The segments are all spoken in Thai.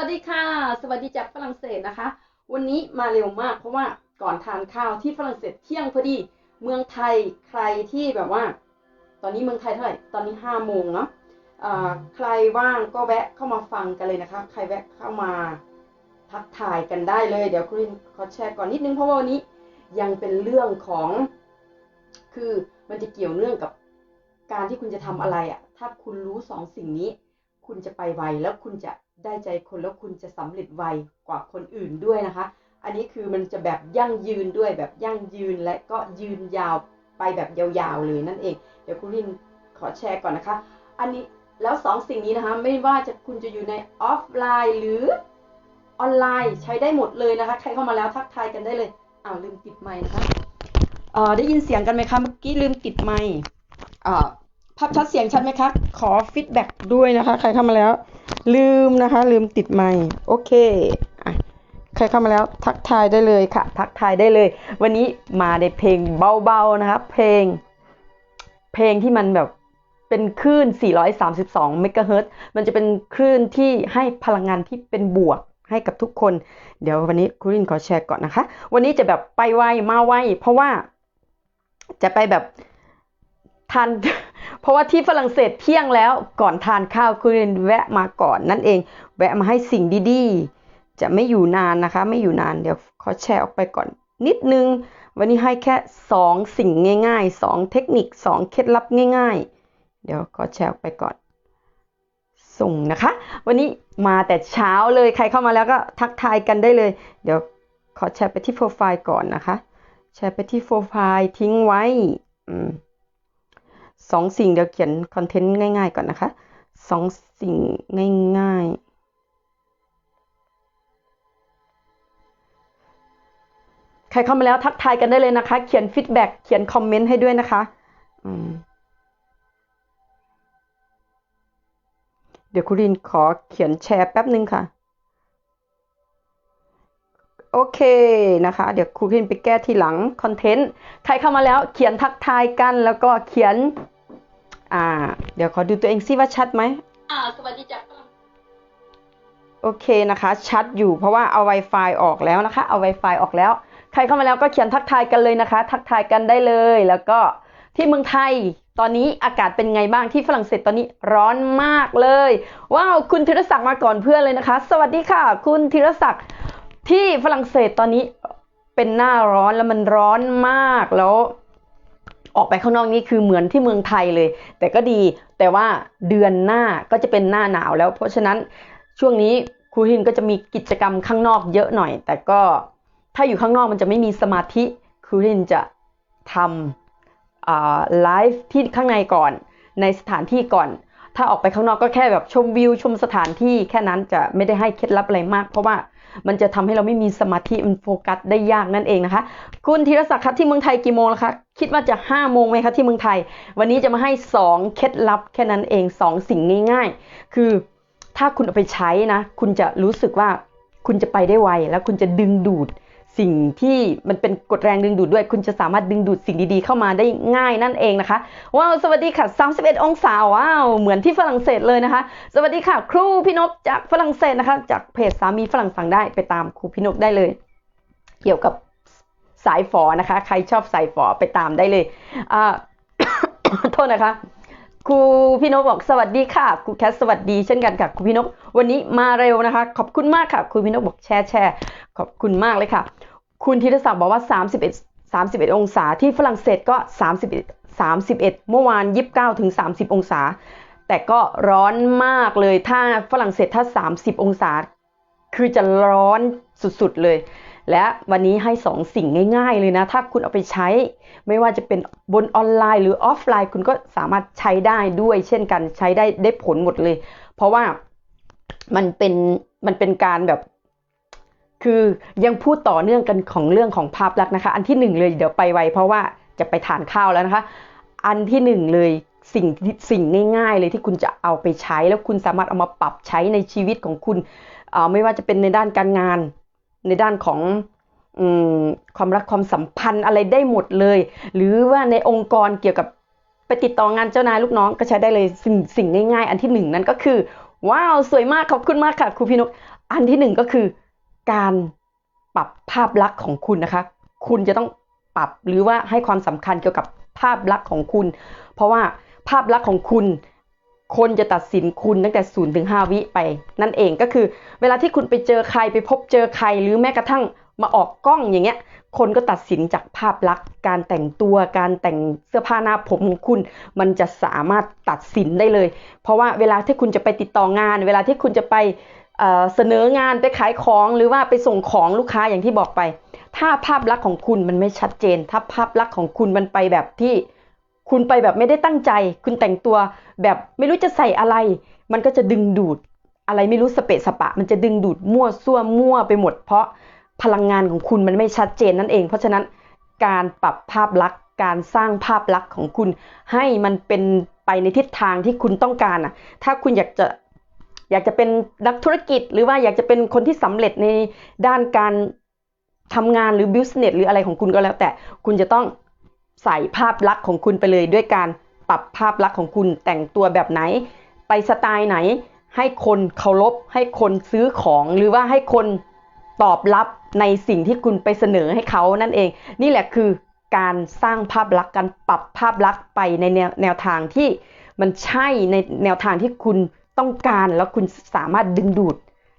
วัสดีค่ะ สวัสดีจากฝรั่งเศสนะคะ วันนี้มาเร็วมากเพราะว่าก่อนทานข้าวที่ฝรั่งเศสเที่ยงพอดี เมืองไทยใครที่แบบว่า ตอนนี้เมืองไทยเท่าไหร่ ตอนนี้ห้าโมงเนาะใครว่างก็แวะเข้ามาฟังกันเลยนะคะ ใครแวะเข้ามาทักทายกันได้เลย เดี๋ยวคุณขอแชร์ก่อนนิดนึงเพราะว่าวันนี้ยังเป็นเรื่องของ คือมันจะเกี่ยวเนื่องกับการที่คุณจะทำอะไรอะ่ะ ถ้าคุณรู้สองสิ่งนี้ คุณจะไปไวแล้วคุณจะ ได้ใจคนแล้วคุณจะสำเร็จไวกว่าคนอื่นด้วยนะคะ อันนี้คือมันจะแบบยั่งยืนด้วยแบบยั่งยืนและก็ยืนยาวไปแบบยาวๆเลยนั่นเอง เดี๋ยวคุณลินขอแชร์ก่อนนะคะ อันนี้แล้วสองสิ่งนี้นะคะ ไม่ว่าจะคุณจะอยู่ในออฟไลน์หรือออนไลน์ใช้ได้หมดเลยนะคะ ใครเข้ามาแล้วทักทายกันได้เลยอ้าวลืมปิดไมค์นะคะเอ่อได้ยินเสียงกันไหมคะเมื่อกี้ลืมปิดไมค์อ่า ภาพชัดเสียงชัดไหมคะ ขอฟีดแบ็กด้วยนะคะ ใครเข้ามาแล้ว ลืมนะคะ ลืมติดไมค์โอเคอะใครเข้ามาแล้วทักทายได้เลยค่ะ ทักทายได้เลย วันนี้มาในเพลงเบาๆนะคะ เพลง เพลงที่มันแบบเป็นคลื่น 432 เมกะเฮิรตซ์มันจะเป็นคลื่นที่ให้พลังงานที่เป็นบวกให้กับทุกคน เดี๋ยววันนี้คุณรินขอแชร์ก่อนนะคะ วันนี้จะแบบไปไวมาไวเพราะว่า จะไปแบบทาน ราะว่าที่ฝรั่งเศสเที่ยงแล้วก่อนทานข้าวคุณเรนแวะมาก่อนนั่นเอง แวะมาให้สิ่งดีๆ จะไม่อยู่นานนะคะ ไม่อยู่นานเดี๋ยวขอแชร์ออกไปก่อน นิดนึง วันนี้ให้แค่ 2 สิ่งง่าย ๆ 2 เทคนิค 2 เคล็ดลับง่าย ๆ เดี๋ยวขอแชร์ออกไปก่อน ส่งนะคะ วันนี้มาแต่เช้าเลยใครเข้ามาแล้วก็ทักทายกันได้เลย เดี๋ยวขอแชร์ไปที่โปรไฟล์ก่อนนะคะ แชร์ไปที่โปรไฟล์ทิ้งไว้ อืม สองสิ่งเดี๋ยวเขียนคอนเทนต์ง่าย ๆ ก่อนนะคะสองสิ่งง่าย ๆใครเข้ามาแล้วทักทายกันได้เลยนะคะ เขียนฟีดแบ็กเขียนคอมเมนต์ให้ด้วยนะคะเดี๋ยวคุณรินขอเขียนแชร์แป๊บนึงค่ะ โอเคนะคะ เดี๋ยวครูรินไปแก้ทีหลังคอนเทนต์ใครเข้ามาแล้วเขียนทักทายกันแล้วก็เขียน อ่า เดี๋ยวขอดูตัวเองซิว่าชัดไหมอ่าสวัสดีจากฝรั่งโอเคนะคะ ชัดอยู่เพราะว่าเอา Wi-Fi ออกแล้วนะคะ เอา Wi-Fi ออกแล้ว ใครเข้ามาแล้วก็เขียนทักทายกันเลยนะคะ ทักทายกันได้เลย แล้วก็ที่เมืองไทยตอนนี้อากาศเป็นไงบ้างที่ฝรั่งเศสตอนนี้ร้อนมากเลย ว้าว คุณธีรศักดิ์มาก่อนเพื่อนเลยนะคะ สวัสดีค่ะ คุณธีรศักดิ์ ที่ฝรั่งเศสตอนนี้เป็นหน้าร้อนแล้วมันร้อนมากแล้ว ออกไปข้างนอกนี่คือเหมือนที่เมืองไทยเลย แต่ก็ดีแต่ว่าเดือนหน้าก็จะเป็นหน้าหนาวแล้ว เพราะฉะนั้นช่วงนี้ครูฮินก็จะมีกิจกรรมข้างนอกเยอะหน่อย แต่ก็ถ้าอยู่ข้างนอกมันจะไม่มีสมาธิครูฮินจะทำไลฟ์ที่ข้างในก่อนในสถานที่ก่อน ถ้าออกไปข้างนอกก็แค่แบบชมวิวชมสถานที่แค่นั้นจะไม่ได้ให้เคล็ดลับอะไรมาก เพราะว่า มันจะทำให้เราไม่มีสมาธิมันโฟกัสได้ยากนั่นเองนะคะ คุณธีรศักดิ์ครับที่เมืองไทยกี่โมงแล้วคะคิดว่าจะ5้าโมงไหมคะที่เมืองไทย วันนี้จะมาให้ 2 เคล็ดลับแค่นั้นเอง 2 สิ่งง่ายๆ คือถ้าคุณเอาไปใช้นะ คุณจะรู้สึกว่าคุณจะไปได้ไว แล้วคุณจะดึงดูด สิ่งที่มันเป็นกฎแรงดึงดูดด้วย คุณจะสามารถดึงดูดสิ่งดีๆ เข้ามาได้ง่ายนั่นเองนะคะว้าวสวัสดีค่ะ31องศาว้าวเหมือนที่ฝรั่งเศสเลยนะคะ สวัสดีค่ะ ครูพี่นกจากฝรั่งเศสนะคะ จากเพจสามีฝรั่งสั่งได้ไปตามครูพี่นกได้เลย เกี่ยวกับสายฝอนะคะ ใครชอบสายฝอไปตามได้เลยอ่าโทษนะคะครูพี่นกบอกสวัสดีค่ะครูแคทสวัสดีเช่นกันค่ะครูพี่นกวันนี้มาเร็วนะคะ ขอบคุณมากค่ะครูพี่นกบอกแชร์แชร์ ขอบคุณมากเลยค่ะ คุณธีรศักดิ์บอกว่า 31 31 องศา ที่ฝรั่งเศสก็ 31 31 เมื่อวาน 29ถึง30 องศา แต่ก็ร้อนมากเลย ถ้าฝรั่งเศสถ้า 30 องศา คือจะร้อนสุดๆเลย และวันนี้ให้ 2 สิ่งง่าย ๆ เลยนะ ถ้าคุณเอาไปใช้ ไม่ว่าจะเป็นบนออนไลน์หรือออฟไลน์ คุณก็สามารถใช้ได้ด้วย เช่นกัน ใช้ได้ได้ผลหมดเลย เพราะว่ามันเป็นมันเป็นการแบบ คือยังพูดต่อเนื่องกันของเรื่องของภาพลักษณ์นะคะ อันที่หนึ่งเลยเดี๋ยวไปไวเพราะว่าจะไปทานข้าวแล้วนะคะ อันที่หนึ่งเลยสิ่งสิ่งง่าย ๆ เลยที่คุณจะเอาไปใช้ แล้วคุณสามารถเอามาปรับใช้ในชีวิตของคุณไม่ว่าจะเป็นในด้านการงาน ในด้านของอความรักความสัมพันธ์อะไรได้หมดเลย หรือว่าในองค์กรเกี่ยวกับไปติดต่องานเจ้านายลูกน้องก็ใช้ได้เลยสิ่งสิ่งง่ายๆ อันที่หนึ่งนั้นก็คือ ว้าวสวยมากขอบคุณมากค่ะครูพี่นกอันที่หนึ่งก็คือ การปรับภาพลักษณ์ของคุณนะคะ คุณจะต้องปรับหรือว่าให้ความสำคัญเกี่ยวกับภาพลักษณ์ของคุณ เพราะว่าภาพลักษณ์ของคุณ คนจะตัดสินคุณตั้งแต่ศูนย์ถึงห้าวิไป นั่นเองก็คือ เวลาที่คุณไปเจอใครไปพบเจอใครหรือแม้กระทั่งมาออกกล้องอย่างเงี้ย คนก็ตัดสินจากภาพลักษณ์ การแต่งตัว การแต่งเสื้อผ้าหน้าผมของคุณ มันจะสามารถตัดสินได้เลย เพราะว่าเวลาที่คุณจะไปติดต่องาน เวลาที่คุณจะไป เสนองานไปขายของหรือว่าไปส่งของลูกค้าอย่างที่บอกไป ถ้าภาพลักษณ์ของคุณมันไม่ชัดเจน ถ้าภาพลักษณ์ของคุณมันไปแบบที่ คุณไปแบบไม่ได้ตั้งใจ คุณแต่งตัวแบบไม่รู้จะใส่อะไร มันก็จะดึงดูดอะไรไม่รู้สเปะสปะ มันจะดึงดูดมั่วซั่วมั่วไปหมด เพราะพลังงานของคุณมันไม่ชัดเจนนั่นเอง เพราะฉะนั้นการปรับภาพลักษณ์การสร้างภาพลักษณ์ของคุณ ให้มันเป็นไปในทิศทางที่คุณต้องการอะ ถ้าคุณอยากจะ อยากจะเป็นนักธุรกิจ หรือว่าอยากจะเป็นคนที่สำเร็จในด้านการทำงานหรือ business หรืออะไรของคุณก็แล้ว แต่คุณจะต้องใส่ภาพลักษณ์ของคุณไปเลย ด้วยการปรับภาพลักษณ์ของคุณแต่งตัวแบบไหน ไปสไตล์ไหน ให้คนเคารพให้คนซื้อของหรือว่าให้คนตอบรับในสิ่งที่คุณไปเสนอให้เขานั่นเอง นี่แหละคือการสร้างภาพลักษณ์การปรับภาพลักษณ์ไปในแนวแนวทางที่มันใช่ในแนวทางที่คุณ ต้องการแล้วคุณสามารถดึงดูด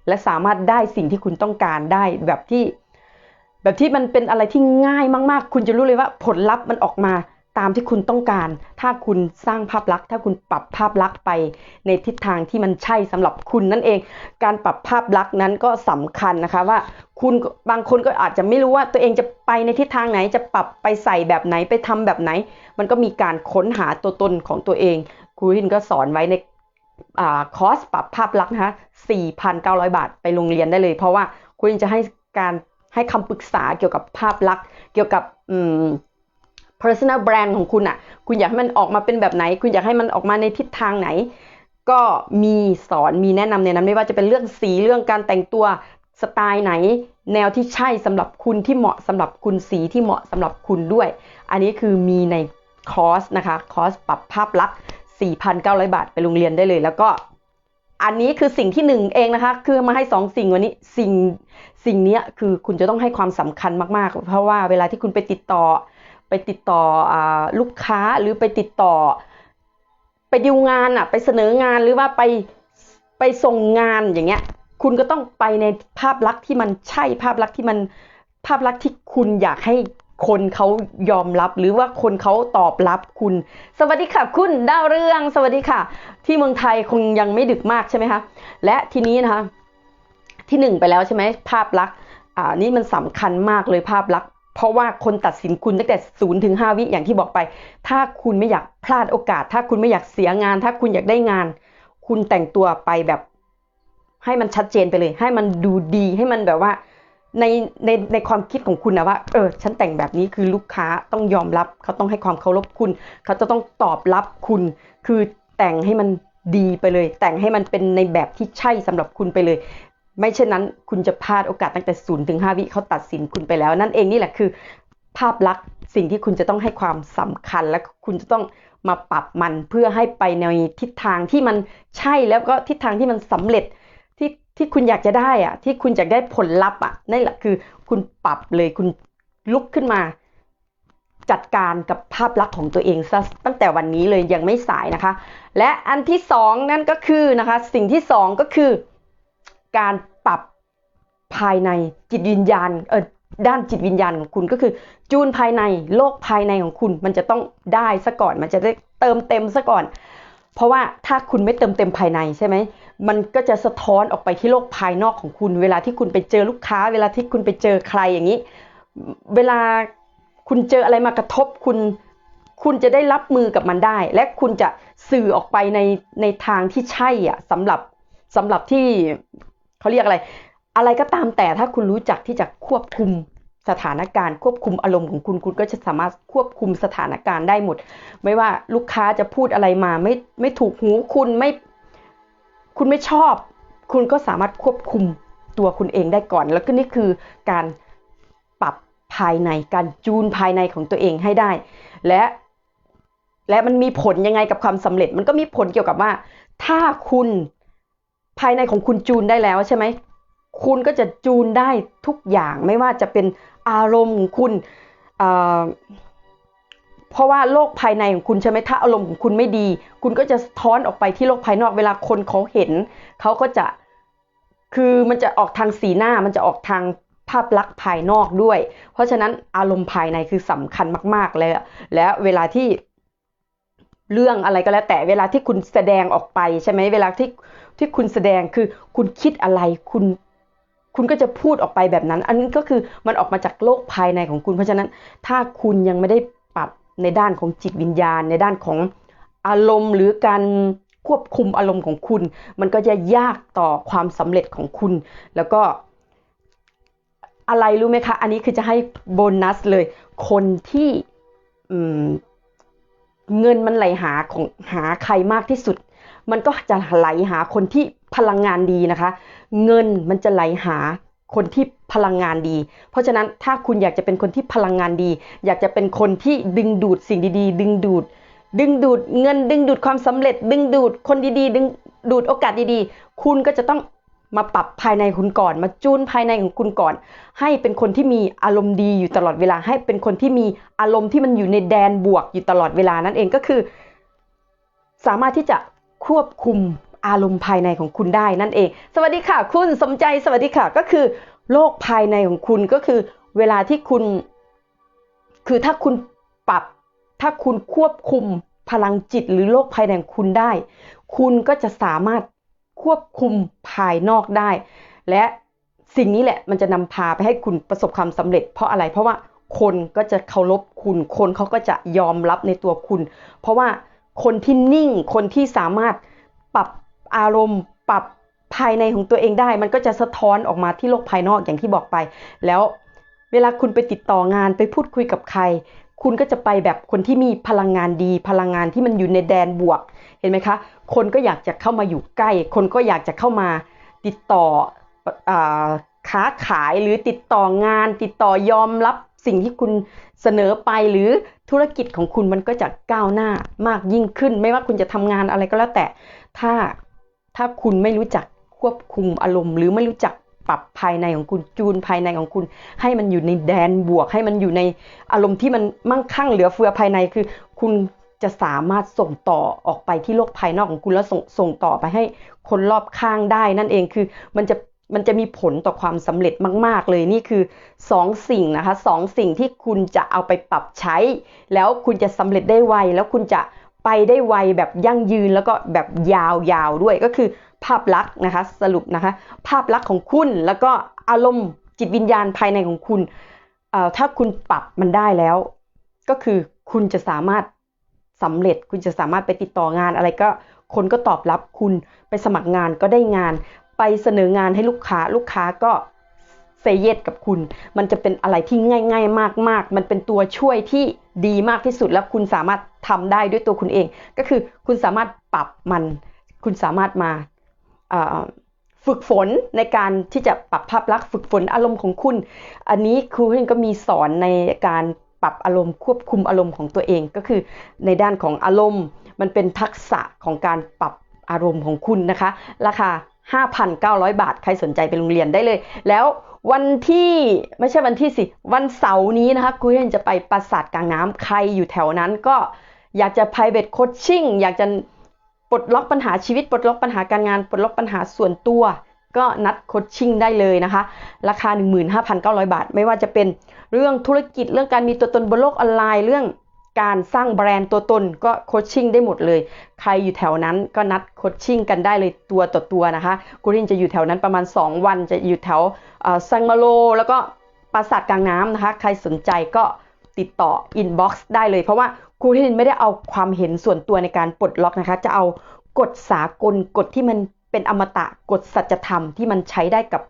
และสามารถได้สิ่งที่คุณต้องการได้แบบที่ แบบที่มันเป็นอะไรที่ง่ายมาก ๆ คุณจะรู้เลยว่าผลลัพธ์มันออกมาตามที่คุณต้องการ ถ้าคุณสร้างภาพลักษณ์ ถ้าคุณปรับภาพลักษณ์ไปในทิศทางที่มันใช่สำหรับคุณนั่นเอง การปรับภาพลักษณ์นั้นก็สำคัญนะคะว่าคุณบางคนก็อาจจะไม่รู้ว่าตัวเองจะไปในทิศทางไหน จะปรับไปใส่แบบไหนไปทำแบบไหน มันก็มีการค้นหาตัวตนของตัวเองครูหินก็สอนไว้ใน คอร์สปรับภาพลักษณ์นะคะ4,900 บาทไปโรงเรียนได้เลย เพราะว่าครูหินจะให้การให้คำปรึกษาเกี่ยวกับภาพลักษณ์ เกี่ยวกับ personal brand ของคุณอะ่ะ คุณอยากให้มันออกมาเป็นแบบไหน คุณอยากให้มันออกมาในทิศทางไหน ก็มีสอนมีแนะนำในนั้นไม่ว่าจะเป็นเรื่องสีเรื่องการแต่งตัวสไตล์ไหน แนวที่ใช่สำหรับคุณที่เหมาะสำหรับคุณสีที่เหมาะสำหรับคุณด้วย อันนี้คือมีในคอร์สนะคะคอร์สปรับภาพลักษณ์ 4,900 บาท ไปโรงเรียนได้เลย แล้วก็อันนี้คือสิ่งที่หนึ่งเองนะคะ คือมาให้สองสิ่งวันนี้สิ่งสิ่งนี้คือคุณจะต้องให้ความสำคัญมากๆ เพราะว่าเวลาที่คุณไปติดต่อ ไปติดต่ออลูกค้าหรือไปติดต่อ ไปดิวงานอะไปเสนองานหรือว่าไปไปส่งงานอย่างเงี้ย คุณก็ต้องไปในภาพลักษณ์ที่มันใช่ภาพลักษณ์ที่มันภาพลักษณ์ที่คุณอยากให้ คนเขายอมรับหรือว่าคนเขาตอบรับคุณ สวัสดีค่ะคุณดาวเรืองสวัสดีค่ะ ที่เมืองไทยคงยังไม่ดึกมากใช่ไหมคะและทีนี้นะคะ ที่หนึ่งไปแล้วใช่ไหมภาพลักษณ์อ่านี่มันสำคัญมากเลยภาพลักษณ์เพราะว่าคนตัดสินคุณตั้งแต่ศูนย์ถึงห้าวิอย่างที่บอกไป ถ้าคุณไม่อยากพลาดโอกาส ถ้าคุณไม่อยากเสียงาน ถ้าคุณอยากได้งาน คุณแต่งตัวไปแบบ ให้มันชัดเจนไปเลย ให้มันดูดีให้มันแบบว่า ในในในความคิดของคุณนะว่าเออฉันแต่งแบบนี้คือลูกค้าต้องยอมรับ เขาต้องให้ความเคารพคุณ เขาจะต้องตอบรับคุณ คือแต่งให้มันดีไปเลย แต่งให้มันเป็นในแบบที่ใช่สำหรับคุณไปเลย ไม่เช่นนั้น คุณจะพลาดโอกาสตั้งแต่ศูนย์ถึงห้าวิเขาตัดสินคุณไปแล้ว นั่นเองนี่แหละคือ ภาพลักษณ์สิ่งที่คุณจะต้องให้ความสำคัญและคุณจะต้องมาปรับมันเพื่อให้ไปในทิศทางที่มันใช่แล้วก็ทิศทางที่มันสำเร็จ ที่คุณอยากจะได้อะที่คุณอยากได้ผลลัพธ์อะนั่นแหละคือคุณปรับเลยคุณลุกขึ้นมา จัดการกับภาพลักษณ์ของตัวเองซะตั้งแต่วันนี้เลยยังไม่สายนะคะ และอันที่สองนั่นก็คือนะคะ สิ่งที่สองก็คือ การปรับภายในจิตวิญญาณเออด้านจิตวิญญาณของคุณก็คือ จูนภายในโลกภายในของคุณ มันจะต้องได้ซะก่อน มันจะได้เติมเต็มซะก่อน เพราะว่าถ้าคุณไม่เติมเต็มภายในใช่ไหมมันก็จะสะท้อนออกไปที่โลกภายนอกของคุณ เวลาที่คุณไปเจอลูกค้า เวลาที่คุณไปเจอใครอย่างนี้ เวลาคุณเจออะไรมากระทบคุณคุณจะได้รับมือกับมันได้ และคุณจะสื่อออกไปในในทางที่ใช่อะสำหรับสำหรับที่เขาเรียกอะไร อะไรก็ตามแต่ถ้าคุณรู้จักที่จะควบคุม สถานการณ์ควบคุมอารมณ์ของคุณคุณก็จะสามารถควบคุมสถานการณ์ได้หมด ไม่ว่าลูกค้าจะพูดอะไรมาไม่ไม่ถูกหูคุณไม่คุณไม่ชอบ คุณก็สามารถควบคุมตัวคุณเองได้ก่อน แล้วก็นี่คือการปรับภายในการจูนภายในของตัวเองให้ได้ และและมันมีผลยังไงกับความสำเร็จ มันก็มีผลเกี่ยวกับว่า ถ้าคุณภายในของคุณจูนได้แล้วใช่ไหมคุณก็จะจูนได้ทุกอย่างไม่ว่าจะเป็น อารมณ์ของคุณเพราะว่าโลกภายในของคุณใช่ไหมถ้าอารมณ์ของคุณไม่ดี คุณก็จะสะท้อนออกไปที่โลกภายนอกเวลาคนเขาเห็น เขาก็จะคือมันจะออกทางสีหน้ามันจะออกทางภาพลักษณ์ภายนอกด้วย เพราะฉะนั้นอารมณ์ภายในคือสำคัญมาก ๆ เลย และเวลาที่เรื่องอะไรก็แล้ว แต่เวลาที่คุณแสดงออกไปใช่ไหมเวลาที่ที่คุณแสดงคือคุณคิดอะไรคุณ คุณก็จะพูดออกไปแบบนั้น อันนี้ก็คือมันออกมาจากโลกภายในของคุณ เพราะฉะนั้นถ้าคุณยังไม่ได้ปรับในด้านของจิตวิญญาณ ในด้านของอารมณ์ หรือการควบคุมอารมณ์ของคุณ มันก็จะยากต่อความสำเร็จของคุณ แล้วก็อะไรรู้ไหมคะ อันนี้คือจะให้โบนัสเลย คนที่เงินมันไหลหาของหาใครมากที่สุด มันก็จะไหลหาคนที่ พลังงานดีนะคะ เงินมันจะไหลหาคนที่พลังงานดี เพราะฉะนั้นถ้าคุณอยากจะเป็นคนที่พลังงานดี อยากจะเป็นคนที่ดึงดูดสิ่งดีๆ ดึงดูด ดึงดูดเงิน ดึงดูดความสำเร็จ ดึงดูดคนดีๆ ดึงดูดโอกาสดีๆ คุณก็จะต้องมาปรับภายในคุณก่อน มาจูนภายในของคุณก่อน ให้เป็นคนที่มีอารมณ์ดีอยู่ตลอดเวลา ให้เป็นคนที่มีอารมณ์ที่มันอยู่ในแดนบวกอยู่ตลอดเวลานั่นเองก็คือ สามารถที่จะควบคุม อารมณ์ภายในของคุณได้นั่นเอง สวัสดีค่ะคุณสมใจสวัสดีค่ะก็คือ โลกภายในของคุณก็คือ เวลาที่คุณ คือถ้าคุณปรับ ถ้าคุณควบคุมพลังจิตหรือโลกภายในของคุณได้ คุณก็จะสามารถควบคุมภายนอกได้ และสิ่งนี้แหละมันจะนำพาไปให้คุณประสบความสำเร็จ เพราะอะไรเพราะว่าคนก็จะเคารพคุณ คนเขาก็จะยอมรับในตัวคุณ เพราะว่าคนที่นิ่งคนที่สามารถปรับ อารมณ์ปรับภายในของตัวเองได้ มันก็จะสะท้อนออกมาที่โลกภายนอกอย่างที่บอกไป แล้วเวลาคุณไปติดต่องานไปพูดคุยกับใคร คุณก็จะไปแบบคนที่มีพลังงานดี พลังงานที่มันอยู่ในแดนบวก เห็นไหมคะ คนก็อยากจะเข้ามาอยู่ใกล้ คนก็อยากจะเข้ามาติดต่ออค้าขายหรือติดต่องาน ติดต่อยอมรับสิ่งที่คุณเสนอไปหรือธุรกิจของคุณมันก็จะก้าวหน้ามากยิ่งขึ้น ไม่ว่าคุณจะทำงานอะไรก็แล้วแต่ถ้า ถ้าคุณไม่รู้จักควบคุมอารมณ์ หรือไม่รู้จักปรับภายในของคุณจูนภายในของคุณ ให้มันอยู่ในแดนบวก ให้มันอยู่ในอารมณ์ที่มันมั่งคั่งเหลือเฟือภายในคือ คุณจะสามารถส่งต่อออกไปที่โลกภายนอกของคุณแล้วส่งส่งต่อไปให้คนรอบข้างได้ นั่นเองคือมันจะมันจะมีผลต่อความสำเร็จมาก ๆ เลยนี่คือ 2สสิ่งนะคะสองสิ่งที่คุณจะเอาไปปรับใช้ แล้วคุณจะสำเร็จได้ไว แล้วคุณจะ ไปได้ไวแบบยั่งยืนแล้วก็แบบยาวๆด้วยก็คือภาพลักษณ์นะคะสรุปนะคะภาพลักษณ์ของคุณแล้วก็อารมณ์จิตวิญญาณภายในของคุณถ้าคุณปรับมันได้แล้ว ก็คือคุณจะสามารถสำเร็จคุณจะสามารถไปติดต่องานอะไรก็คนก็ตอบรับคุณไปสมัครงานก็ได้งาน ไปเสนองานให้ลูกค้าลูกค้าก็เซเยตกับคุณ มันจะเป็นอะไรที่ง่าย ๆ มาก ๆ มันเป็นตัวช่วยที่ดีมากที่สุดแล้วคุณสามารถ ทำได้ด้วยตัวคุณเอง ก็คือคุณสามารถปรับมัน คุณสามารถมาฝึกฝนในการที่จะปรับภาพลักษณ์ฝึกฝนอารมณ์ของคุณ อันนี้ครูเองก็มีสอนในการปรับอารมณ์ควบคุมอารมณ์ของตัวเอง ก็คือในด้านของอารมณ์ มันเป็นทักษะของการปรับอารมณ์ของคุณนะคะ ราคา 5,900 บาท ใครสนใจไปโรงเรียนได้เลย แล้ว วันที่ไม่ใช่วันที่สิวันเสาร์นี้นะคะคุณเอนจะไปปราสาทกลางน้ำใครอยู่แถวนั้นก็อยากจะ private coaching อยากจะปลดล็อกปัญหาชีวิตปลดล็อกปัญหาการงานปลดล็อกปัญหาส่วนตัว ก็นัดโคชชิ่งได้เลยนะคะ ราคา 15,900 บาท ไม่ว่าจะเป็นเรื่องธุรกิจเรื่องการมีตัวตนบนโลกออนไลน์เรื่อง การสร้างแบรนด์ตัวตนก็โคชชิ่งได้หมดเลย ใครอยู่แถวนั้นก็นัดโคชชิ่งกันได้เลยตัวต่อตัวนะคะกูรินจะอยู่แถวนั้นประมาณ 2 วันจะอยู่แถวซังมาโล แล้วก็ปราสาทกลางน้ำนะคะ ใครสนใจก็ติดต่ออินบ็อกซ์ได้เลย เพราะว่าครูทินไม่ได้เอาความเห็นส่วนตัวในการปลดล็อกนะคะ จะเอากฎสากลกฎที่มันเป็นอมตะกฎสัจธรรมที่มันใช้ได้กับ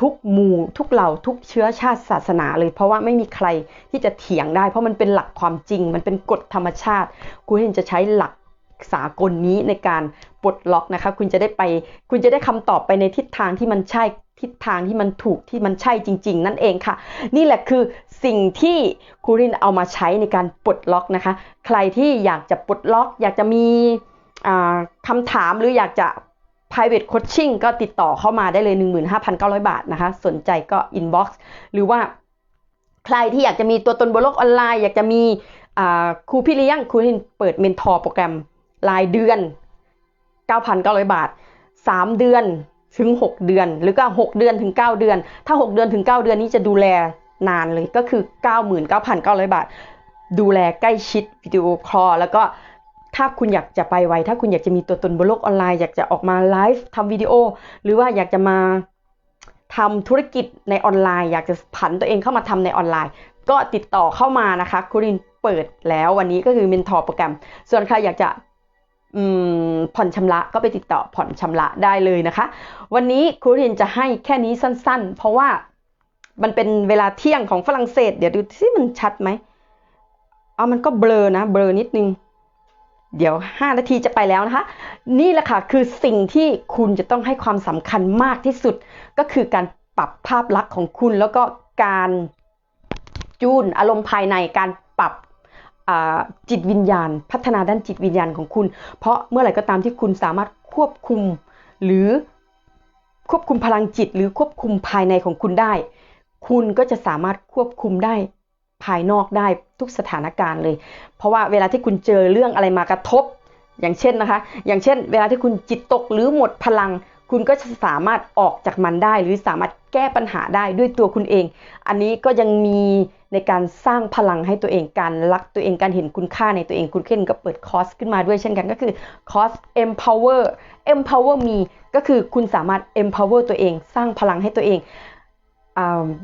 ทุกหมู่ทุกเหล่าทุกเชื้อชาติศาสนาเลย เพราะว่าไม่มีใครที่จะเถียงได้ เพราะมันเป็นหลักความจริง มันเป็นกฎธรรมชาติ คุณเห็นจะใช้หลักสากลนี้ในการปลดล็อกนะคะ คุณจะได้ไป คุณจะได้คำตอบไปในทิศทางที่มันใช่ทิศทางที่มันถูกที่มันใช่จริง ๆ นั่นเองค่ะ นี่แหละคือสิ่งที่ครูรินเอามาใช้ในการปลดล็อกนะคะ ใครที่อยากจะปลดล็อก อยากจะมีคำถามหรืออยากจะ private coaching ก็ติดต่อเข้ามาได้เลย 15,900 บาทนะคะ สนใจก็ inbox หรือว่าใครที่อยากจะมีตัวตนบนโลกออนไลน์ อยากจะมีครูพี่เลี้ยงครูที่เปิดเมนทอร์โปรแกรมรายเดือน 9,900 บาท 3 เดือนถึง 6 เดือน หรือก็ 6 เดือนถึง 9 เดือน ถ้า 6 เดือนถึง 9 เดือนนี้จะดูแลนานเลยก็คือ 99,900 บาท ดูแลใกล้ชิดวิดีโอคอลแล้วก็ ถ้าคุณอยากจะไปไว ถ้าคุณอยากจะมีตัวตนบนโลกออนไลน์ อยากจะออกมาไลฟ์ทำวิดีโอ หรือว่าอยากจะมาทำธุรกิจในออนไลน์ อยากจะผันตัวเองเข้ามาทำในออนไลน์ ก็ติดต่อเข้ามานะคะคุรินเปิดแล้ววันนี้ก็คือเมนทอร์โปรแกรม ส่วนใครอยากจะผ่อนชำระก็ไปติดต่อผ่อนชำระได้เลยนะคะ วันนี้ครูรินจะให้แค่นี้สั้น ๆ เพราะว่ามันเป็นเวลาเที่ยงของฝรั่งเศส เดี๋ยวดูซิมันชัดไหมเอามันก็เบลอนะ เบลอนิดนึง เดี๋ยว 5 นาทีจะไปแล้วนะคะ นี่แหละค่ะคือสิ่งที่คุณจะต้องให้ความสำคัญมากที่สุด ก็คือการปรับภาพลักษณ์ของคุณแล้วก็การจูนอารมณ์ภายในการปรับจิตวิญญาณ พัฒนาด้านจิตวิญญาณของคุณ เพราะเมื่อไหร่ก็ตามที่คุณสามารถควบคุมหรือควบคุมพลังจิต หรือควบคุมภายในของคุณได้ คุณก็จะสามารถควบคุมได้ ภายนอกได้ทุกสถานการณ์เลย เพราะว่าเวลาที่คุณเจอเรื่องอะไรมากระทบ อย่างเช่นนะคะ อย่างเช่น เวลาที่คุณจิตตกหรือหมดพลัง คุณก็จะสามารถออกจากมันได้ หรือสามารถแก้ปัญหาได้ด้วยตัวคุณเอง อันนี้ก็ยังมีในการสร้างพลังให้ตัวเองการรักตัวเองการเห็นคุณค่าในตัวเองคุณเคนก็เปิดคอร์สขึ้นมาด้วยเช่นกันก็คือคอร์ส empower empower me ก็คือคุณสามารถ empower ตัวเอง สร้างพลังให้ตัวเองอ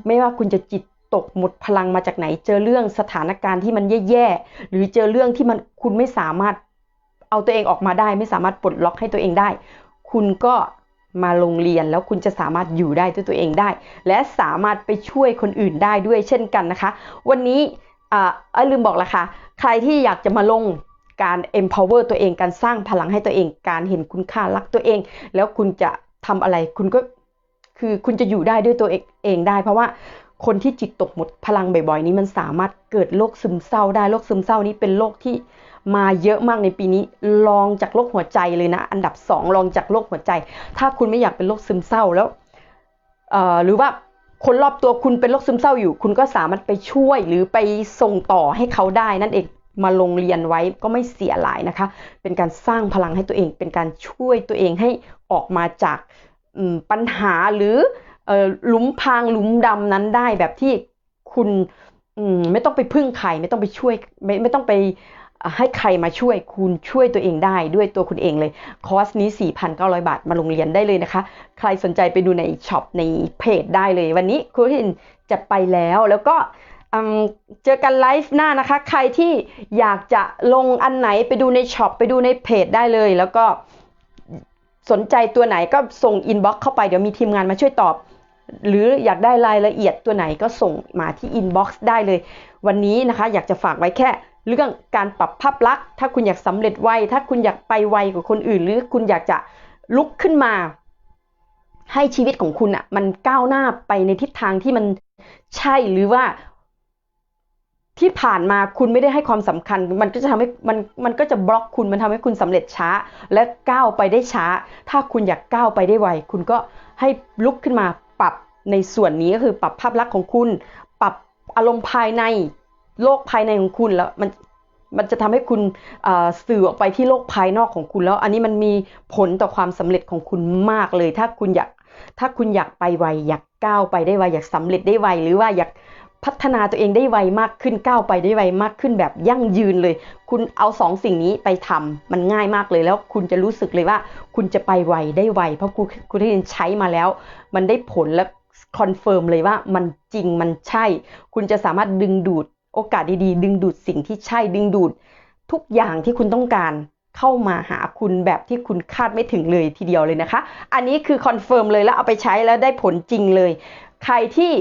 ไม่ว่าคุณจะจิต ตกหมดพลังมาจากไหน เจอเรื่องสถานการณ์ที่มันแย่ๆหรือเจอเรื่องที่มันคุณไม่สามารถเอาตัวเองออกมาได้ ไม่สามารถปลดล็อกให้ตัวเองได้ คุณก็มาโรงเรียนแล้วคุณจะสามารถอยู่ได้ด้วยตัวเองได้ และสามารถไปช่วยคนอื่นได้ด้วยเช่นกันนะคะ วันนี้อ่าลืมบอกละค่ะใครที่อยากจะมาลงการ empower ตัวเองการสร้างพลังให้ตัวเอง การเห็นคุณค่ารักตัวเอง แล้วคุณจะทำอะไรคุณก็คือคุณจะอยู่ได้ด้วยตัวเองได้ เพราะว่า คนที่จิตตกหมดพลังบ่อยๆ นี้มันสามารถเกิดโรคซึมเศร้าได้โรคซึมเศร้านี้เป็นโรคที่มาเยอะมากในปีนี้ลองจากโรคหัวใจเลยนะ อันดับสองลองจากโรคหัวใจ ถ้าคุณไม่อยากเป็นโรคซึมเศร้าแล้วหรือว่าคนรอบตัวคุณเป็นโรคซึมเศร้าอยู่ คุณก็สามารถไปช่วยหรือไปส่งต่อให้เขาได้นั่นเองมาลงเรียนไว้ก็ไม่เสียหลายนะคะ เป็นการสร้างพลังให้ตัวเอง เป็นการช่วยตัวเองให้ออกมาจากปัญหาหรือ หลุมพางหลุมดำนั้นได้แบบที่คุณมไม่ต้องไปพึ่งใครไม่ต้องไปช่วยไม่ไม่ต้องไปให้ใครมาช่วยคุณช่วยตัวเองได้ด้วยตัวคุณเองเลย คอร์สนี้ 4,900 บาทมาลงเรียนได้เลยนะคะ ใครสนใจไปดูในช็อปในเพจได้เลย วันนี้ครูทินจะไปแล้วแล้วก็เจอกันไลฟ์หน้านะคะ ใครที่อยากจะลงอันไหนไปดูในช็อปไปดูในเพจได้เลย แล้วก็สนใจตัวไหนก็ส่งอินบ็อกซ์เข้าไปเดี๋ยวมีทีมงานมาช่วยตอบ หรืออยากได้รายละเอียดตัวไหนก็ส่งมาที่อินบ็อกซ์ได้เลย วันนี้นะคะอยากจะฝากไว้แค่เรื่องการปรับภาพลักษณ์ ถ้าคุณอยากสำเร็จไว ถ้าคุณอยากไปไวกว่าคนอื่น หรือคุณอยากจะลุกขึ้นมา ให้ชีวิตของคุณอะ่ะ มันก้าวหน้าไปในทิศทางที่มันใช่หรือว่า ที่ผ่านมาคุณไม่ได้ให้ความสำคัญ มันก็จะทำให้มันมันก็จะบล็อกคุณมันทำให้คุณสำเร็จช้า และก้าวไปได้ช้า ถ้าคุณอยากก้าวไปได้ไว คุณก็ให้ลุกขึ้นมา ปรับในส่วนนี้ก็คือปรับภาพลักษณ์ของคุณ ปรับอารมณ์ภายในโลกภายในของคุณแล้วมันมันจะทำให้คุณสื่อออกไปที่โลกภายนอกของคุณแล้ว อันนี้มันมีผลต่อความสำเร็จของคุณมากเลย ถ้าคุณอยากถ้าคุณอยากไปไวอยากก้าวไปได้ไวอยากสำเร็จได้ไวหรือว่าอยาก พัฒนาตัวเองได้ไวมากขึ้นก้าวไปได้ไวมากขึ้นแบบยั่งยืนเลย คุณเอาสองสิ่งนี้ไปทำมันง่ายมากเลยแล้วคุณจะรู้สึกเลยว่า คุณจะไปไวได้ไว เพราะคุณคุณได้ใช้มาแล้ว มันได้ผลและคอนเฟิร์มเลยว่ามันจริงมันใช่ คุณจะสามารถดึงดูดโอกาสดีๆ ดึงดูดสิ่งที่ใช่ดึงดูด ทุกอย่างที่คุณต้องการเข้ามาหาคุณแบบที่คุณคาดไม่ถึงเลยทีเดียวเลยนะคะ อันนี้คือคอนเฟิร์มเลยแล้วเอาไปใช้แล้วได้ผลจริงเลย ใครที่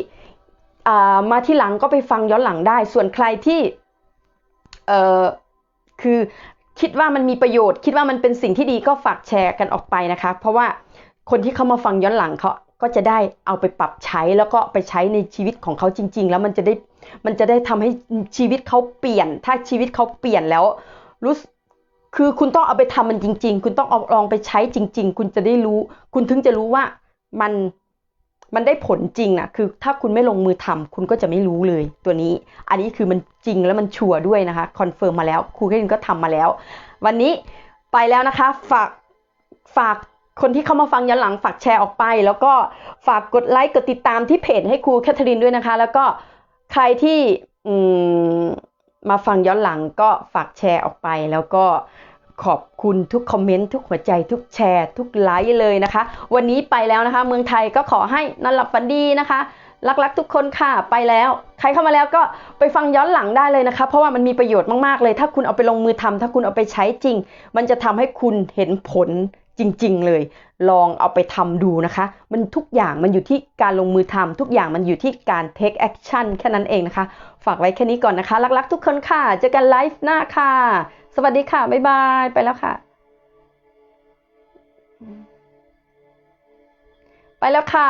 มาที่หลังก็ไปฟังย้อนหลังได้ ส่วนใครที่เออคือคิดว่ามันมีประโยชน์ คิดว่ามันเป็นสิ่งที่ดีก็ฝากแชร์กันออกไปนะคะ เพราะว่าคนที่เขามาฟังย้อนหลังเขาก็จะได้เอาไปปรับใช้แล้วก็ไปใช้ในชีวิตของเขาจริง ๆ แล้วมันจะได้มันจะได้ทำให้ชีวิตเขาเปลี่ยน ถ้าชีวิตเขาเปลี่ยนแล้วรู้สึกคือคุณต้องเอาไปทำมันจริง ๆ คุณต้องเอาลองไปใช้จริง ๆ คุณจะได้รู้ คุณถึงจะรู้ว่ามัน มันได้ผลจริงนะคือถ้าคุณไม่ลงมือทำคุณก็จะไม่รู้เลยตัวนี้ อันนี้คือมันจริงแล้วมันชัวร์ด้วยนะคะคอนเฟิร์มมาแล้วครูแค่นก็ทำมาแล้ว วันนี้ไปแล้วนะคะ ฝากฝากคนที่เข้ามาฟังย้อนหลังฝากแชร์ออกไป แล้วก็ฝากกดไลค์กดติดตามที่เพจให้ครูแคทเธอรีนด้วยนะคะ แล้วก็ใครที่อืมมาฟังย้อนหลังก็ฝากแชร์ออกไปแล้วก็ ขอบคุณทุกคอมเมนต์ทุกหัวใจทุกแชร์ ทุกไลค์เลยนะคะ วันนี้ไปแล้วนะคะ เมืองไทยก็ขอให้นอนหลับฝันดีนะคะรักๆทุกคนค่ะไปแล้ว ใครเข้ามาแล้วก็ไปฟังย้อนหลังได้เลยนะคะ เพราะว่ามันมีประโยชน์มากๆเลย ถ้าคุณเอาไปลงมือทำถ้าคุณเอาไปใช้จริง มันจะทำให้คุณเห็นผล จริง ๆ เลย ลองเอาไปทำดูนะคะ มันทุกอย่างมันอยู่ที่การลงมือทำทุกอย่างมันอยู่ที่การ take action แค่นั้นเองนะคะ ฝากไว้แค่นี้ก่อนนะคะรักๆทุกคนค่ะ เจอกันไลฟ์หน้าค่ะ สวัสดีค่ะ บ๊ายบาย ไปแล้วค่ะ ไปแล้วค่ะ